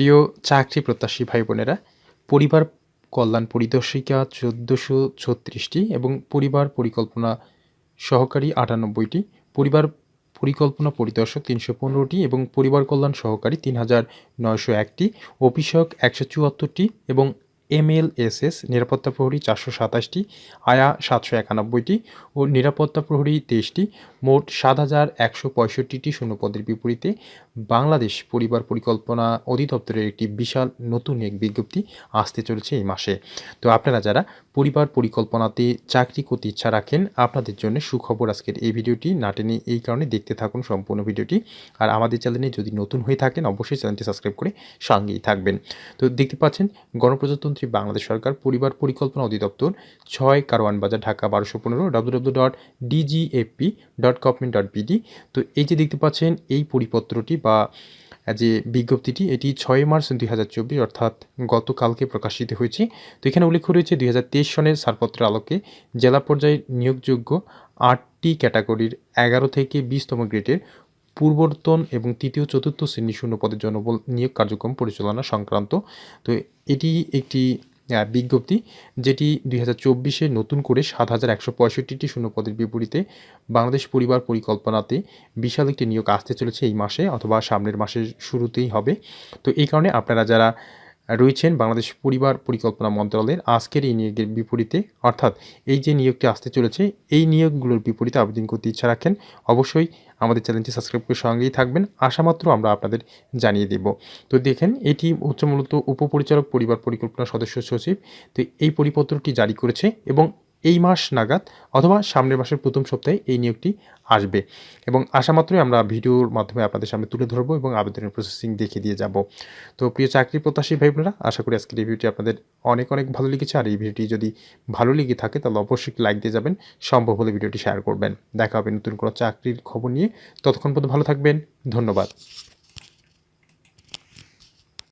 প্রিয় চাকরি প্রত্যাশী ভাই বোনেরা, পরিবার কল্যাণ পরিদর্শিকা চোদ্দোশো ছত্রিশটি এবং পরিবার পরিকল্পনা সহকারী আটানব্বইটি, পরিবার পরিকল্পনা পরিদর্শক তিনশো পনেরোটি এবং পরিবার কল্যাণ সহকারী তিন হাজার নয়শো একটি, অফিসক একশো চুয়াত্তরটি এবং এমএলএসএস নিরাপত্তা প্রহরী চারশো সাতাশটি, আয়া সাতশো একানব্বইটি ও নিরাপত্তা প্রহরী তেইশটি। মোট সাত হাজার একশো পঁয়ষট্টিটি শূন্যপদের বিপরীতে বাংলাদেশ পরিবার পরিকল্পনা অধিদপ্তরের একটি বিশাল নতুন এক বিজ্ঞপ্তি আসতে চলেছে এই মাসে। তো আপনারা যারা পরিবার পরিকল্পনাতে চাকরি করতে ইচ্ছা রাখেন, আপনাদের জন্য সুখবর আজকের এই ভিডিওটি। না টেনে এই কারণে দেখতে থাকুন সম্পূর্ণ ভিডিওটি। আর আমাদের চ্যানেলে যদি নতুন হয়ে থাকেন, অবশ্যই চ্যানেলটি সাবস্ক্রাইব করে সঙ্গেই থাকবেন। তো দেখতে পাচ্ছেন, গণপ্রজাতন্ত্রী বাংলাদেশ সরকার, পরিবার পরিকল্পনা অধিদপ্তর, ছয় কারওয়ান বাজার, ঢাকা বারোশো পনেরো W dot DGAP dot government dot BD তো এই যে দেখতে পাচ্ছেন, এই পরিপত্রটি বা যে বিজ্ঞপ্তিটি, এটি ছয় মার্চ দুই হাজার চব্বিশ, অর্থাৎ গতকালকে প্রকাশিত হয়েছে। তো এখানে উল্লেখ রয়েছে দুই হাজার তেইশ সনের ছাড়পত্রের আলোকে জেলা পর্যায়ে নিয়োগযোগ্য আটটি ক্যাটাগরির এগারো থেকে বিশতম গ্রেডের পূর্বর্তন এবং তৃতীয় চতুর্থ শ্রেণি শূন্য পদের জনবল নিয়োগ কার্যক্রম পরিচালনা সংক্রান্ত। তো এটি একটি বিজ্ঞপ্তি যেটি দুই হাজার চব্বিশে নতুন করে সাত হাজার একশো পঁয়ষট্টিটি শূন্য পদের বিপরীতে বাংলাদেশ পরিবার পরিকল্পনাতে বিশাল একটি নিয়োগ আসতে চলেছে এই মাসে অথবা সামনের মাসের শুরুতেই হবে। তো এই কারণে আপনারা যারা রয়েছেন বাংলাদেশ পরিবার পরিকল্পনা মন্ত্রণালয়ের আজকের এই নিয়োগের বিপরীতে। অর্থাৎ এই যে নিয়োগটি আসতে চলেছে, এই নিয়োগগুলোর বিপরীতে আবেদন করতে ইচ্ছা রাখেন, অবশ্যই আমাদের চ্যানেলটি সাবস্ক্রাইব করে সঙ্গেই থাকবেন। আশা মাত্র আমরা আপনাদের জানিয়ে দেব। তো দেখেন, এটি হচ্ছে মূলত উপপরিচালক পরিবার পরিকল্পনা সদস্য সচিব। তো এই পরিপত্রটি জারি করেছে এবং এই মাস নাগাদ অথবা সামনের মাসের প্রথম সপ্তাহে এই নিয়োগটি আসবে। এবং আশা মাত্রই আমরা ভিডিওর মাধ্যমে আপনাদের সামনে তুলে ধরবো এবং আবেদনের প্রসেসিং দেখে দিয়ে যাব। তো প্রিয় চাকরি প্রত্যাশী ভাই বোনেরা, আশা করি আজকের এই ভিডিওটি আপনাদের অনেক অনেক ভালো লেগেছে। আর এই ভিডিওটি যদি ভালো লেগে থাকে, তাহলে অবশ্যই লাইক দিয়ে যাবেন, সম্ভব হলে ভিডিওটি শেয়ার করবেন। দেখা হবে নতুন কোনো চাকরির খবর নিয়ে। ততক্ষণ পর্যন্ত ভালো থাকবেন। ধন্যবাদ।